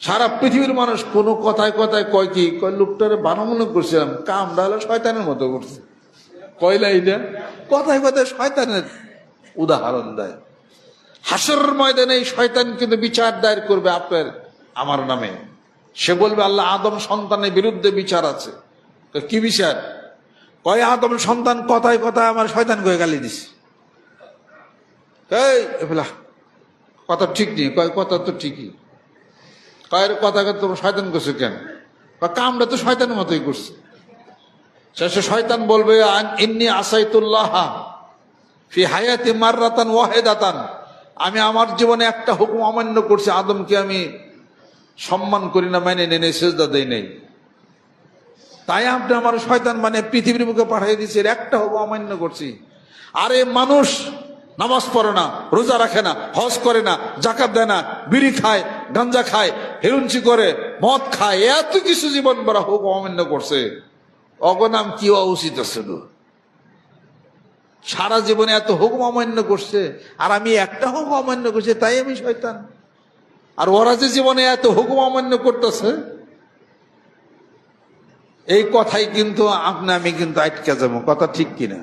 সারা পৃথিবীর মানুষ কোনো কথায় কথায় কয় কি, কয় লোকটারে বানামনে করছিলাম কামটা হলো শয়তানের মতো করছে। কয়লা এটা কথায় কথায় শয়তানের উদাহরণ দেয়। হাসর ময়দানে এই শয়তান কিন্তু বিচার দায়ের করবে আপনার, আমার নামে। সে বলবে, আল্লাহ আদম সন্তানের বিরুদ্ধে বিচার আছে। কি বিচার? কয়, আদম সন্তান কথায় কথায় আমার শয়তান কয়ে গালি দিছে। এই কথা ঠিক নেই, কয়, কথা তো ঠিকই। কয়ের কথা তোমার শয়তান করছে কেন? বা কামটা তো শয়তানের মতোই করছে। শেষে শয়তান বলবে ইন্নি আসাইতুল্লাহ ফি হায়াতি মাররাতান ওয়াহেদাতান। আমি আমার জীবনে একটা হুকুম অমান্য করছি, আদমকে আমি সম্মান করি না, মেনে নেই সেজদা দেই নেই। তাই আপনি আমার শয়তান মানে পৃথিবীর মুখে পাঠিয়ে এর একটা হুকুম অমান্য করছি। আরে মানুষ নামাজ পড়ে না, রোজা রাখে না, হজ করে না জাকাত দেয় না, বিড়ি খায় গাঞ্জা খায়, হেরুঞ্চি করে, মদ খায়, এত কিছু জীবন বড় হুকুম অমান্য করছে। অগনাম কি হওয়া উচিত ছিল সারা জীবনে এত হুকুম অমান্য করছে, আর আমি একটা হুকুম অমান্য করছি, তাই আমি শয়তান। আর ওরা যে জীবনে এত হুকুম অমান্য করতেছে, এই কথাই কিন্তু আপনি আমি কিন্তু আটকে যাব, কথা ঠিক কিনা?